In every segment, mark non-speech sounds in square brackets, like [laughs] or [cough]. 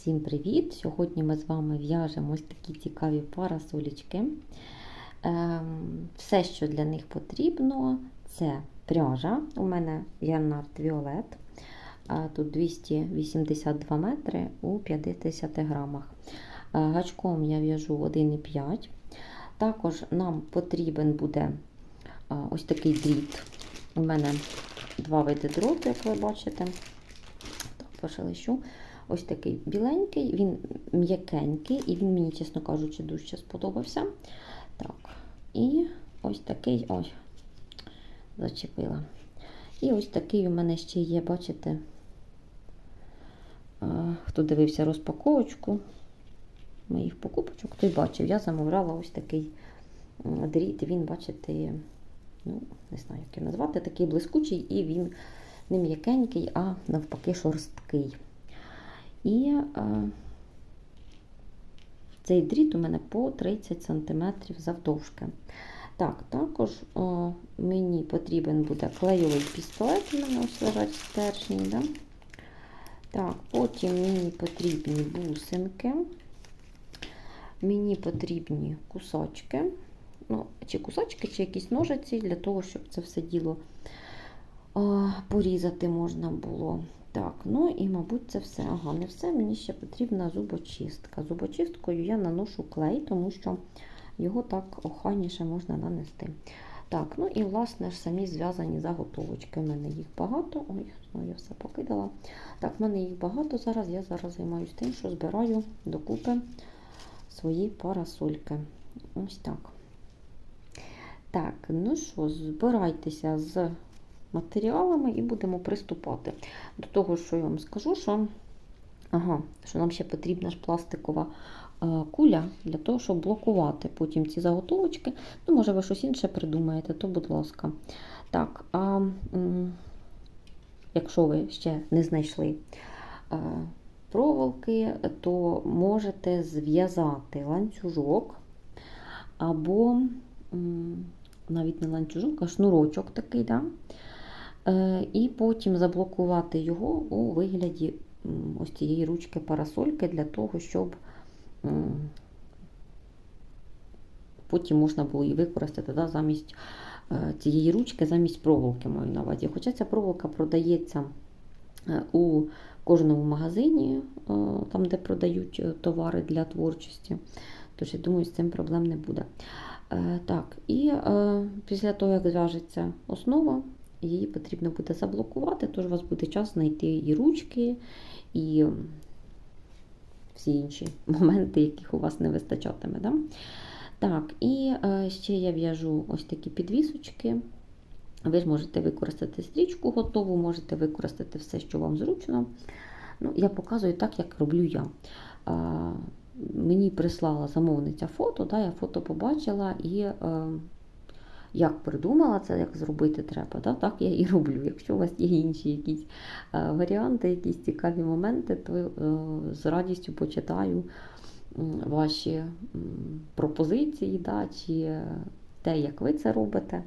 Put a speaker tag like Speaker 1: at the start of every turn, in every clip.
Speaker 1: Всім привіт! Сьогодні ми з вами в'яжемо ось такі цікаві парасолічки. Ем, Все, що для них потрібно, це пряжа. У мене Ярнард Віолет. Тут 282 метри у 50 грамах. Е, Гачком я в'яжу 1,5. Також нам потрібен буде е, ось такий дріт. У мене два види дроту, як ви бачите. Так, пошелещу. Ось такий біленький, він м'якенький, і він мені, чесно кажучи, дуже сподобався. Так, і ось такий ой, зачепила. І ось такий у мене ще є, бачите, хто дивився розпаковочку моїх покупочок, той бачив, я замовляла ось такий дріт, він, бачите, ну, не знаю, як його назвати, такий блискучий, і він не м'якенький, а навпаки шорсткий. І е, цей дріт у мене по 30 см завдовжки. Так, також о, мені потрібен буде клейовий пістолет, у мене ось лежать стержні. Да? Так, потім мені потрібні бусинки, мені потрібні кусочки, ну, чи кусочки, чи якісь ножиці, для того, щоб це все діло о, порізати можна було. Так, ну і, мабуть, це все. Ага, не все, мені ще потрібна зубочистка. Зубочисткою я наношу клей, тому що його так охайніше можна нанести. Так, ну і, власне, ж самі зв'язані заготовочки. У мене їх багато. Ой, знову я все покидала. Так, в мене їх багато зараз. Я зараз займаюся тим, що збираю докупи свої парасольки. Ось так. Так, ну що, збирайтеся з матеріалами і будемо приступати. До того, що я вам скажу, що ага, що нам ще потрібна ж пластикова е, куля для того, щоб блокувати потім ці заготовочки. Ну, може, ви щось інше придумаєте, то будь ласка. Так, а якщо ви ще не знайшли е, проволоки, то можете зв'язати ланцюжок або навіть не ланцюжок, а шнурочок такий. Да? І потім заблокувати його у вигляді ось цієї ручки парасольки для того, щоб потім можна було її використати да, замість цієї ручки, замість проволоки маю на увазі. Хоча ця проволока продається у кожному магазині, там, де продають товари для творчості. Тож, я думаю, з цим проблем не буде. Так, І після того, як зв'яжеться основа, її потрібно буде заблокувати, тож у вас буде час знайти і ручки, і всі інші [laughs] моменти, яких у вас не вистачатиме. Да? Так, і е, ще я в'яжу ось такі підвісочки. Ви ж можете використати стрічку готову, можете використати все, що вам зручно. Ну, Я показую так, як роблю я. Е, мені прислала замовниця фото, да, я фото побачила і. Як придумала це, як зробити треба, да? так я і роблю. Якщо у вас є інші якісь е, варіанти, якісь цікаві моменти, то е, з радістю почитаю ваші пропозиції, да? чи те, як ви це робите.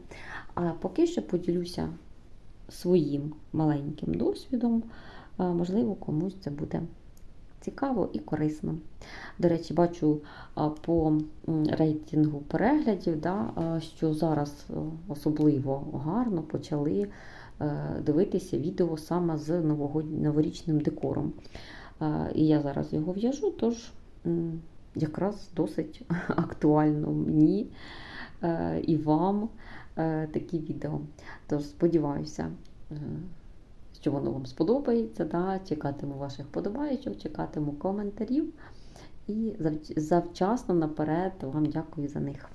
Speaker 1: А поки що поділюся своїм маленьким досвідом, е, можливо, комусь це буде цікаво і корисно. До речі, бачу по рейтингу переглядів, да, що зараз особливо гарно почали е, дивитися відео саме з новорічним декором. І я зараз його в'яжу, тож якраз досить [laughs] актуально мені е, і вам е, такі відео. Тож сподіваюся що воно вам сподобається. Да? Чекатиму ваших подобайок, чекатиму коментарів. І завчасно наперед вам дякую за них.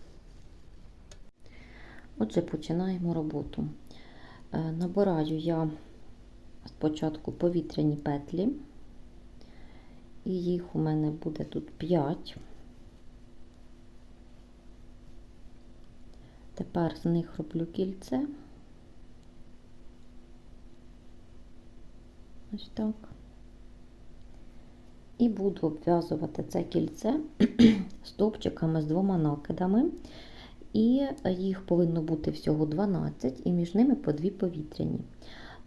Speaker 1: Отже, починаємо роботу. Е, набираю я спочатку повітряні петлі, і їх у мене буде тут 5. Тепер з них роблю кільце. Ось так. І буду обв'язувати це кільце [clears throat] стовпчиками з двома накидами. І їх повинно бути всього 12, і між ними по дві повітряні.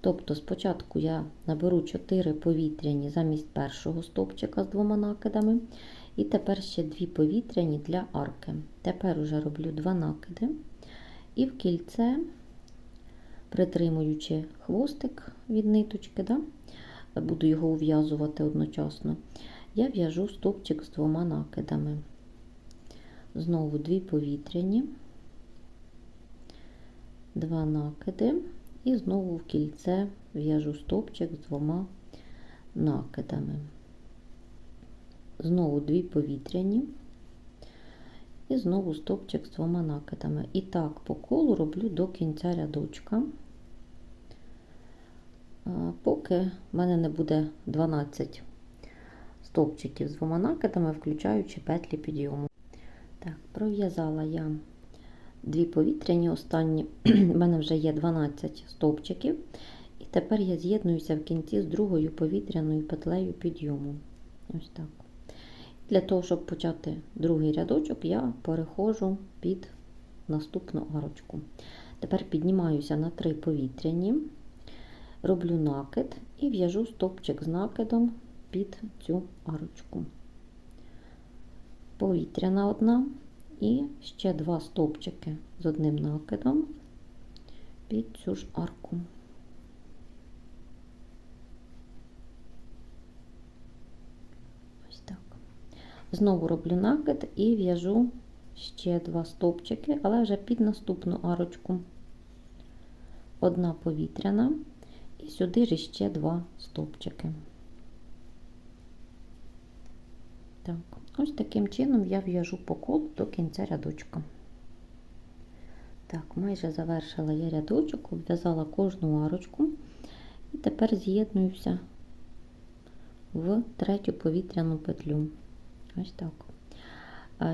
Speaker 1: Тобто спочатку я наберу 4 повітряні замість першого стовпчика з двома накидами. І тепер ще 2 повітряні для арки. Тепер уже роблю 2 накиди. І в кільце, притримуючи хвостик від ниточки, да, буду його ув'язувати одночасно, я в'яжу стовпчик з двома накидами. Знову 2 повітряні, 2 накиди. І знову в кільце в'яжу стовпчик з двома накидами. Знову дві повітряні. І знову стовпчик з двома накидами. І так по колу роблю до кінця рядочка, поки в мене не буде 12 стовпчиків з двома накидами, включаючи петлі підйому. Так, пров'язала я дві повітряні останні, [clears throat] в мене вже є 12 стовпчиків. І тепер я з'єднуюся в кінці з другою повітряною петлею підйому. Ось так. Для того, щоб почати другий рядочок, я переходжу під наступну арочку. Тепер піднімаюся на три повітряні, роблю накид і в'яжу стовпчик з накидом під цю арочку. Повітряна одна і ще два стовпчики з одним накидом під цю ж арку. Ось так. Знову роблю накид і в'яжу ще два стовпчики, але вже під наступну арочку. Одна повітряна, і сюди ж ще два стовпчики. Так, ось таким чином я в'яжу по колу до кінця рядочка. Так, майже завершила я рядочок, обв'язала кожну арочку, і тепер з'єднуюся в третю повітряну петлю. Ось так.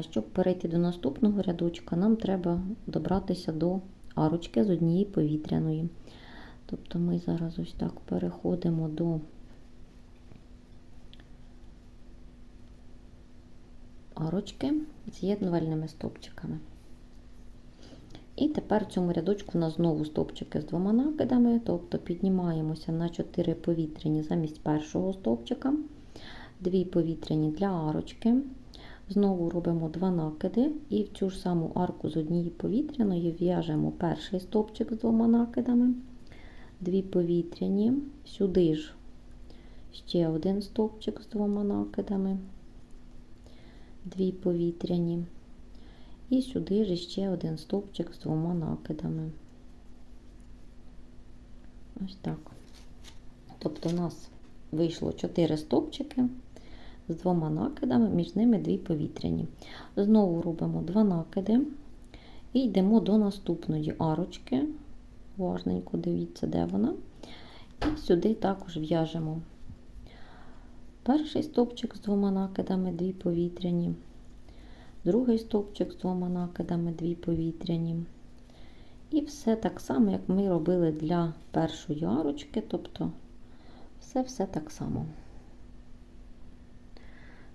Speaker 1: Щоб перейти до наступного рядочка, нам треба добратися до арочки з однієї повітряної. Тобто ми зараз ось так переходимо до арочки з'єднувальними стовпчиками. І тепер в цьому рядочку у нас знову стовпчики з двома накидами, тобто піднімаємося на 4 повітряні замість першого стовпчика, 2 повітряні для арочки. Знову робимо 2 накиди, і в цю ж саму арку з однієї повітряної в'яжемо перший стовпчик з двома накидами, 2 повітряні, сюди ж ще один стовпчик з двома накидами, 2 повітряні. І сюди ж ще один стовпчик з двома накидами. Ось так. Тобто у нас вийшло 4 стовпчики з двома накидами, між ними дві повітряні. Знову робимо два накиди і йдемо до наступної арочки. Важненько дивіться, де вона. І сюди також в'яжемо перший стовпчик з двома накидами, дві повітряні другий стовпчик з двома накидами, дві повітряні. І все так само, як ми робили для першої арочки, тобто все-все так само.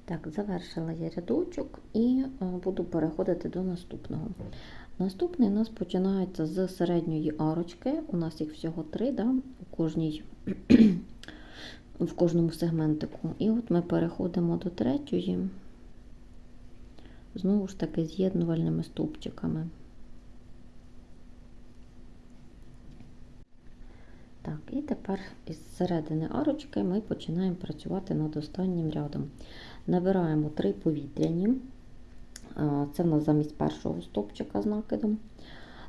Speaker 1: Так, завершила я рядочок і е, буду переходити до наступного. Наступний у нас починається з середньої арочки. У нас їх всього три, да, у кожній, [clears throat] в кожному сегментику. І от ми переходимо до третьої знову ж таки з'єднувальними стовпчиками. Так, і тепер із середини арочки ми починаємо працювати над останнім рядом. Набираємо три повітряні, це в нас замість першого стовпчика з накидом.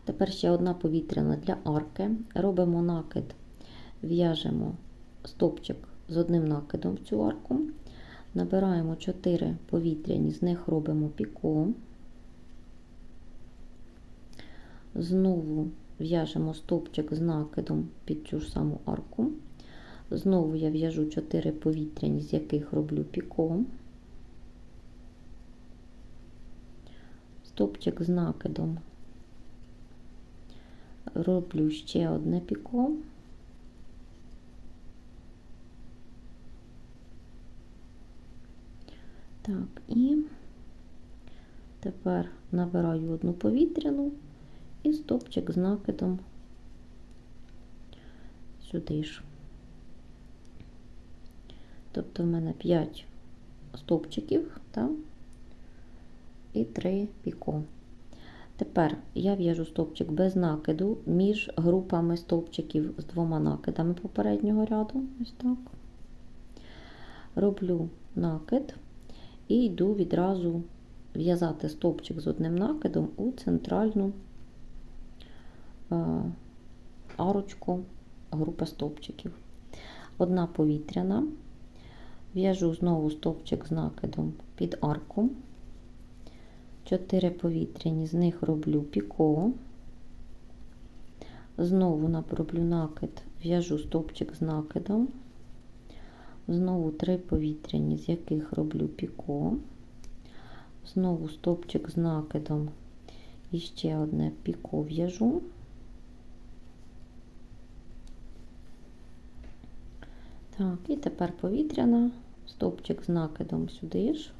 Speaker 1: Тепер ще одна повітряна для арки. Робимо накид, в'яжемо стовпчик з одним накидом в цю арку. Набираємо 4 повітряні, з них робимо піко, знову в'яжемо стовпчик з накидом під цю ж саму арку. Знову я в'яжу 4 повітряні, з яких роблю піко, стовпчик з накидом, роблю ще одне піко. Так, і тепер набираю одну повітряну і стопчик з накидом сюди ж. Тобто в мене 5 стовпчиків та, і 3 піко. Тепер я в'яжу стовпчик без накиду між групами стовпчиків з двома накидами попереднього ряду. Ось так. Роблю накид і йду відразу в'язати стовпчик з одним накидом у центральну е, арочку групи стовпчиків. Одна повітряна. В'яжу знову стовпчик з накидом під арку. 4 повітряні, з них роблю піко. Знову роблю накид, в'яжу стовпчик з накидом. Знову 3 повітряні, з яких роблю піко. Знову стовпчик з накидом і ще одне піко в'яжу. Так, і тепер повітряна, стовпчик з накидом сюди ж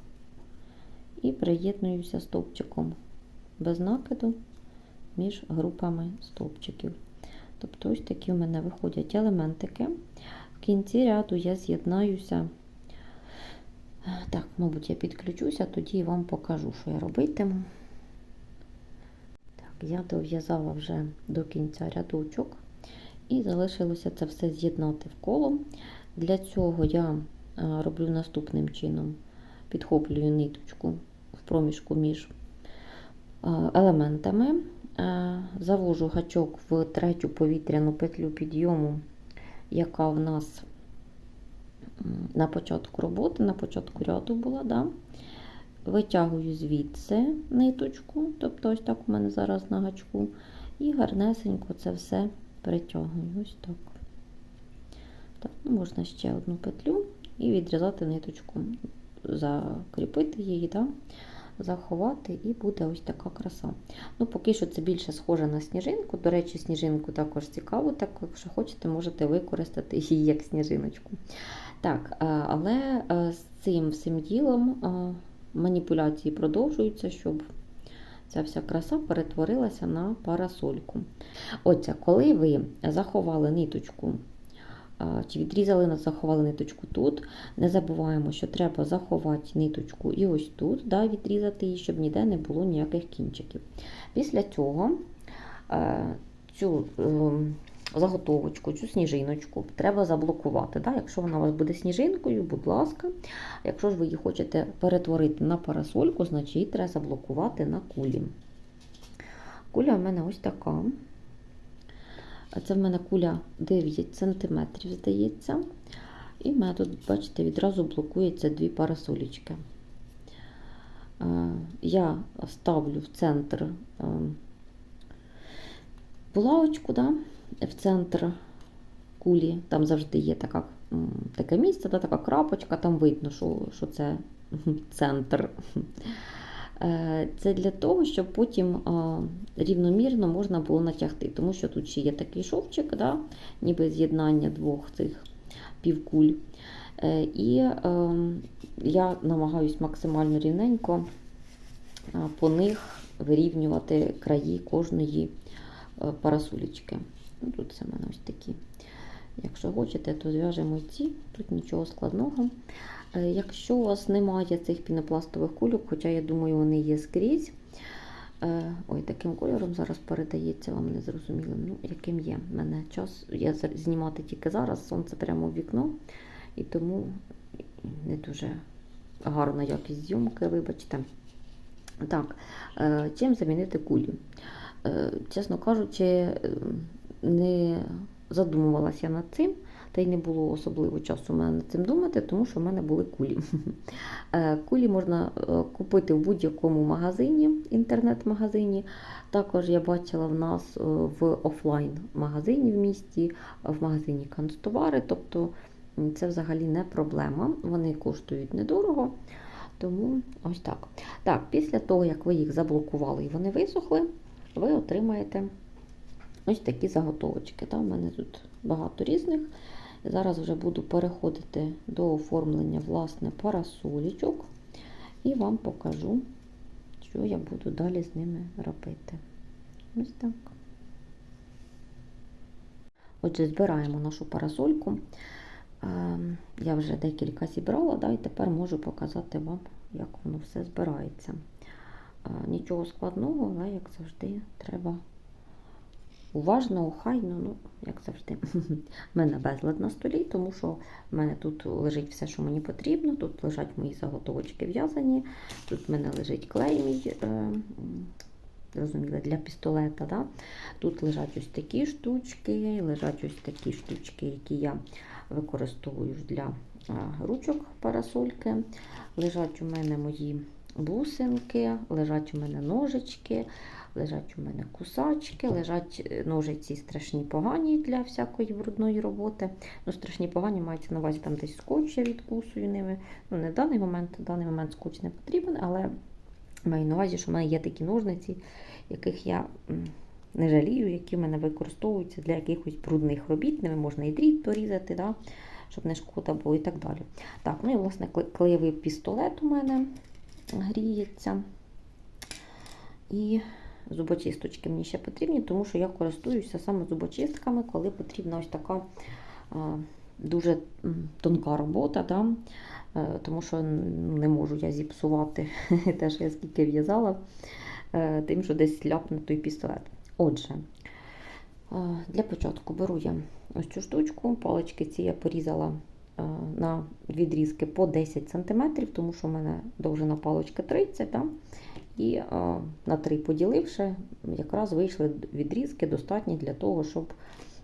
Speaker 1: і приєднуюся стовпчиком без накиду між групами стовпчиків. Тобто, ось такі в мене виходять елементики. В кінці ряду я з'єднаюся. Так, мабуть, я підключуся, тоді вам покажу, що я робитиму. Так, я дов'язала вже до кінця рядочок, і залишилося це все з'єднати в коло. Для цього я роблю наступним чином: підхоплюю ниточку проміжку між елементами, завожу гачок в третю повітряну петлю підйому, яка в нас на початку роботи, на початку ряду була. Да? Витягую звідси ниточку, тобто ось так у мене зараз на гачку, і гарнесенько це все притягую. Ось так. Так, ну, Можна ще одну петлю і відрізати ниточку, закріпити її, да? Заховати, і буде ось така краса. Ну, Поки що це більше схоже на сніжинку. До речі, сніжинку також цікаво, так, якщо хочете, можете використати її як сніжиночку. Так, Але з цим всім ділом маніпуляції продовжуються, щоб ця вся краса перетворилася на парасольку. Оця, коли ви заховали ниточку чи відрізали, заховали ниточку тут. Не забуваємо, що треба заховати ниточку і ось тут, да, відрізати її, щоб ніде не було ніяких кінчиків. Після цього е, цю ем, заготовочку, цю сніжиночку треба заблокувати. Да? Якщо вона у вас буде сніжинкою, будь ласка. Якщо ж ви її хочете перетворити на парасольку, значить її треба заблокувати на кулі. Куля в мене ось така. Це в мене куля 9 см, здається. І в мене тут, бачите, відразу блокується дві парасолічки. Я ставлю в центр булавочку, да, в центр кулі, там завжди є така, таке місце, да, така крапочка, там видно, що, що це [laughs] центр. Е, це для того, щоб потім рівномірно можна було натягти, тому що тут ще є такий шовчик, да, ніби з'єднання двох цих півкуль. Е, і ем, я намагаюся максимально рівненько по них вирівнювати краї кожної е, парасулечки. Ну, Тут це в мене ось такі. Якщо хочете, то зв'яжемо ці, тут нічого складного. Е, якщо у вас немає цих пінопластових кульок, хоча я думаю, вони є скрізь. Е, ой, таким кольором зараз передається вам незрозумілим, ну, яким є. У мене час, я знімати тільки зараз, сонце прямо в вікно, і тому не дуже гарна якість зйомки, вибачте. Так, е, чим замінити кулю? Чесно кажучи, не задумувалася над цим. Та й не було особливо часу мене над цим думати, тому що в мене були кулі. [laughs] Е, кулі можна е, купити в будь-якому магазині, інтернет-магазині. Також я бачила в нас е, в офлайн-магазині в місті, в магазині канцтовари. Тобто це взагалі не проблема. Вони коштують недорого. Тому ось так. Так, після того, як ви їх заблокували і вони висохли, ви отримаєте ось такі заготовочки. У мене тут багато різних. Зараз вже буду переходити до оформлення власне парасолічок і вам покажу, що я буду далі з ними робити. Ось так. Отже, збираємо нашу парасольку. Ем, Я вже декілька зібрала, да, і тепер можу показати вам, як воно все збирається. Е, Нічого складного, але, як завжди, треба уважно, охайно, ну, як завжди. У [laughs] мене безлад на столі, тому що в мене тут лежить все, що мені потрібно. Тут лежать мої заготовочки в'язані, тут в мене лежить клей мій, е, м, зрозуміли, для пістолета. Да? Тут лежать ось такі штучки, лежать ось такі штучки, які я використовую для а, ручок парасольки. Лежать у мене мої бусинки, лежать у мене ножички, лежать у мене кусачки, лежать е, ножиці страшні погані для всякої брудної роботи. Ну, страшні погані мається на увазі там десь скотч я відкусую ними. Ну, не в даний момент, в даний момент скотч не потрібен, але маю на увазі, що в мене є такі ножниці, яких я не жалію, які в мене використовуються для якихось брудних робіт. Ними можна і дріт порізати, да? щоб не шкода було і так далі. Так, ну і власне клеєвий пістолет у мене гріється. І зубочисточки мені ще потрібні, тому що я користуюся саме зубочистками, коли потрібна ось така дуже тонка робота. Да? Е, Тому що не можу я зіпсувати [laughs] те, що я скільки в'язала, е, тим, що десь ляпне той пістолет. Отже, е, для початку беру я ось цю штучку, палички ці я порізала на відрізки по 10 см, тому що в мене довжина паличка 30 да? І е, на 3 поділивши, якраз вийшли відрізки достатні для того, щоб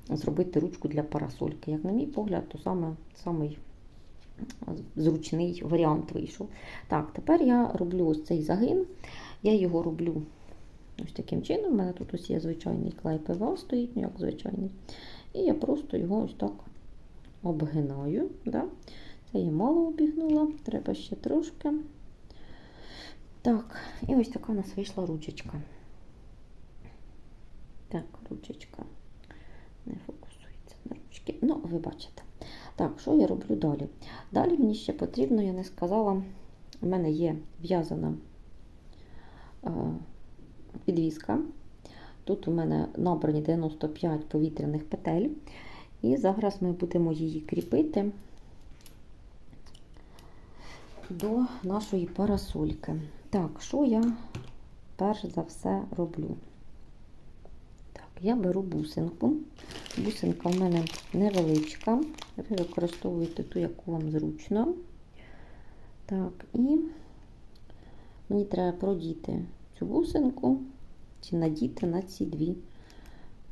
Speaker 1: зробити ручку для парасольки. Як на мій погляд, то саме самий зручний варіант вийшов. Так, тепер я роблю ось цей загин. Я його роблю ось таким чином. У мене тут ось є звичайний клей ПВА стоїть, ну як звичайний. І я просто його ось так обгинаю. Да? Це я мало обігнула, треба ще трошки. Так, і ось така у нас вийшла ручечка. Так, ручечка не фокусується на ручки. Ну, ви бачите. Так, що я роблю далі? Далі мені ще потрібно, я не сказала, у мене є в'язана е, підвіска. Тут у мене набрані 95 повітряних петель. І зараз ми будемо її кріпити до нашої парасольки. Так, що я перш за все роблю? Так, я беру бусинку. Бусинка в мене невеличка. Ви використовуєте ту, яку вам зручно. Так, і мені треба продіти цю бусинку чи надіти на ці дві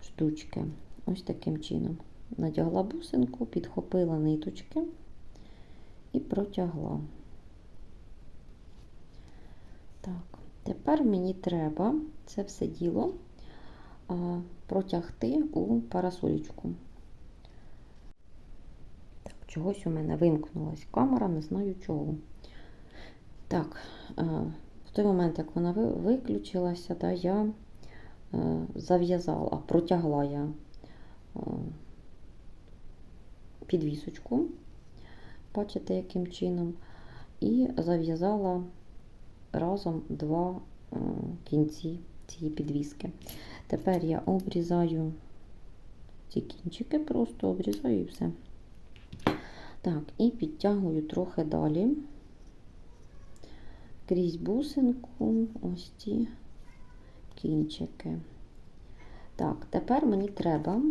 Speaker 1: штучки. Ось таким чином. Надягла бусинку, підхопила ниточки і протягла. Так, тепер мені треба це все діло протягти у парасолічку. Так, чогось у мене вимкнулась камера, не знаю чого. Так, в той момент, як вона виключилася, да, я е, зав'язала, протягла я е, підвісочку, бачите, яким чином, і зав'язала разом два е, кінці цієї підвіски. Тепер я обрізаю ці кінчики, просто обрізаю і все. Так, і підтягую трохи далі крізь бусинку ось ці кінчики. Так, тепер мені треба.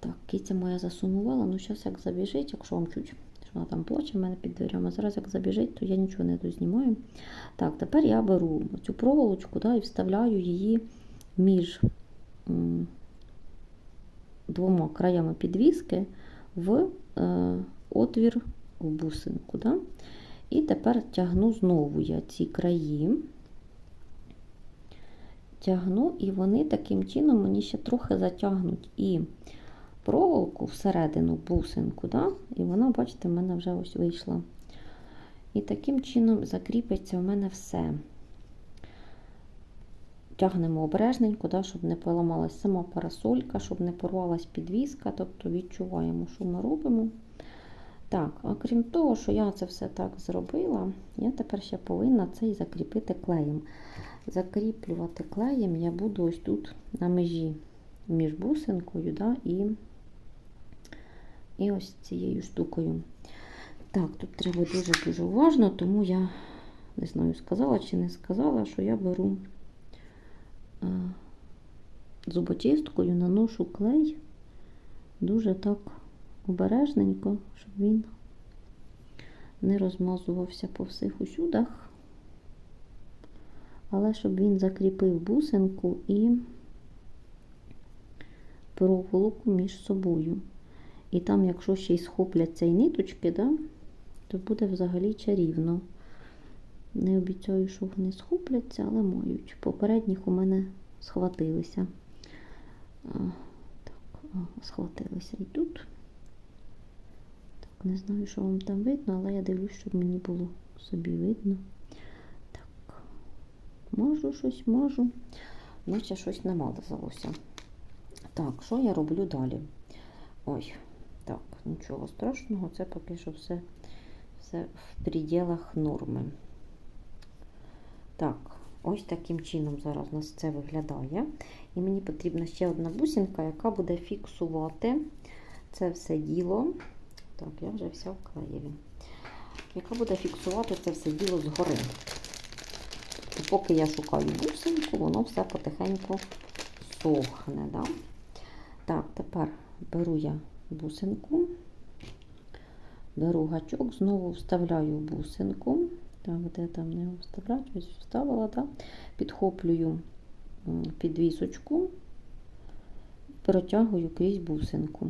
Speaker 1: Так, киця моя засумувала, ну зараз як забіжить, якщо вам чуть, що вона там плаче в мене під дверями. Зараз як забіжить, то я нічого не дознімаю. Так, тепер я беру цю проволочку да, і вставляю її між м, двома краями підвіски в е, отвір в бусинку. Да? І тепер тягну знову я ці краї. Тягну, і вони таким чином мені ще трохи затягнуть і проволоку всередину бусинку, да? і вона, бачите, в мене вже ось вийшла. І таким чином закріпиться в мене все. Тягнемо обережненько, да, щоб не поламалась сама парасолька, щоб не порвалась підвіска, тобто відчуваємо, що ми робимо. Так, а крім того, що я це все так зробила, я тепер ще повинна це і закріпити клеєм. Закріплювати клеєм я буду ось тут на межі між бусинкою да, і, і ось цією штукою. Так, тут треба дуже-дуже уважно, тому я не знаю, сказала чи не сказала, що я беру е, зуботісткою, наношу клей дуже так обережненько, щоб він не розмазувався по всіх усюдах, але щоб він закріпив бусинку і проволоку між собою. І там, якщо ще й схопляться і ниточки, да, то буде взагалі чарівно. Не обіцяю, що вони схопляться, але мають. Попередніх у мене схватилися. Так, схватилися і тут. Так, не знаю, що вам там видно, але я дивлюсь, щоб мені було собі видно. Так, можу щось, можу. Наче щось намазалося. Так, що я роблю далі? Ой, нічого страшного, це поки що все, все в пределах норми. Так, ось таким чином зараз у нас це виглядає. І мені потрібна ще одна бусинка, яка буде фіксувати це все діло. Так, я вже вся в клеєві. Яка буде фіксувати це все діло згори. І поки я шукаю бусинку, воно все потихеньку сохне. Да? Так, тепер беру я бусинку, беру гачок, знову вставляю бусинку. Так, де там не вставляти, ось вставила, так? підхоплюю підвісочку, протягую крізь бусинку.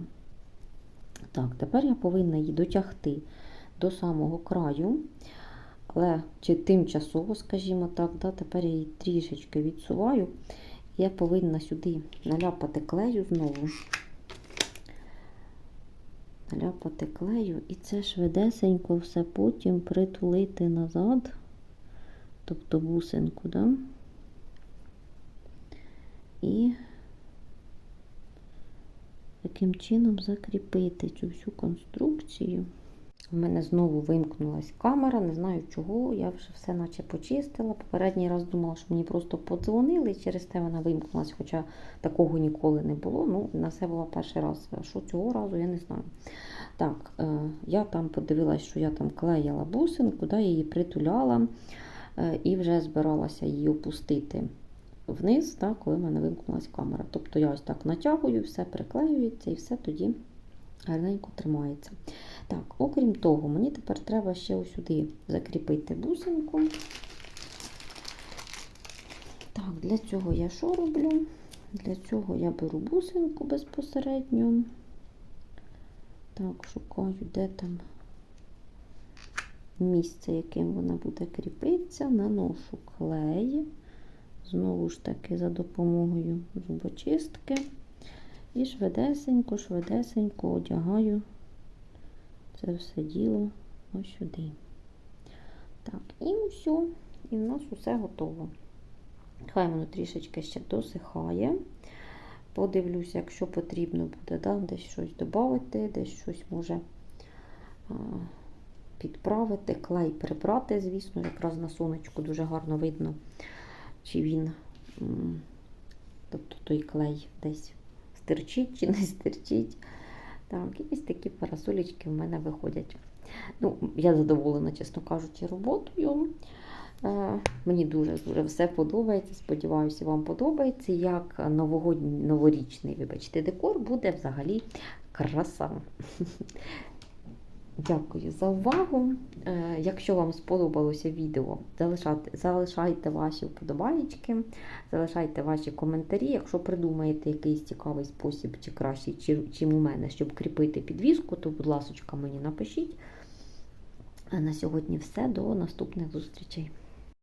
Speaker 1: Так, тепер я повинна її дотягти до самого краю, але чи тимчасово, скажімо так, да, тепер я її трішечки відсуваю. Я повинна сюди наляпати клею знову. Наляпати клею, і це швидесенько все потім притулити назад, тобто бусинку, да? і таким чином закріпити цю всю конструкцію. У мене знову вимкнулась камера, не знаю чого, я вже все наче почистила. Попередній раз думала, що мені просто подзвонили, і через те вона вимкнулася, хоча такого ніколи не було. Ну, на це було перший раз. А що цього разу, я не знаю. Так, е, я там подивилась, що я там клеїла бусинку, да, її притуляла е, і вже збиралася її опустити вниз, да, коли в мене вимкнулась камера. Тобто я ось так натягую, все приклеюється і все тоді гарненько тримається. Так, окрім того, мені тепер треба ще ось сюди закріпити бусинку. Так, для цього я що роблю? Для цього я беру бусинку безпосередньо. Так, шукаю, де там місце, яким вона буде кріпитися, наношу клей. Знову ж таки, за допомогою зубочистки. І швидесенько, швидесенько одягаю це все діло ось сюди. Так, і все. І в нас усе готово. Хай воно трішечки ще досихає. Подивлюся, якщо потрібно буде, да, десь щось додати, десь щось може а, підправити, клей прибрати, звісно, якраз на сонечку дуже гарно видно, чи він, тобто той клей десь стирчить чи не стирчить. Так, і такі парасолічки в мене виходять. Ну, Я задоволена, чесно кажучи, роботою. Е, мені дуже-дуже все подобається. Сподіваюся, вам подобається. Як новогодній, новорічний, вибачте, декор буде взагалі краса. Дякую за увагу. Е, Якщо вам сподобалося відео, залишайте, залишайте ваші вподобайки, залишайте ваші коментарі. Якщо придумаєте якийсь цікавий спосіб, чи кращий, чи, чим у мене, щоб кріпити підвіску, то, будь ласка, мені напишіть. А на сьогодні все. До наступних зустрічей.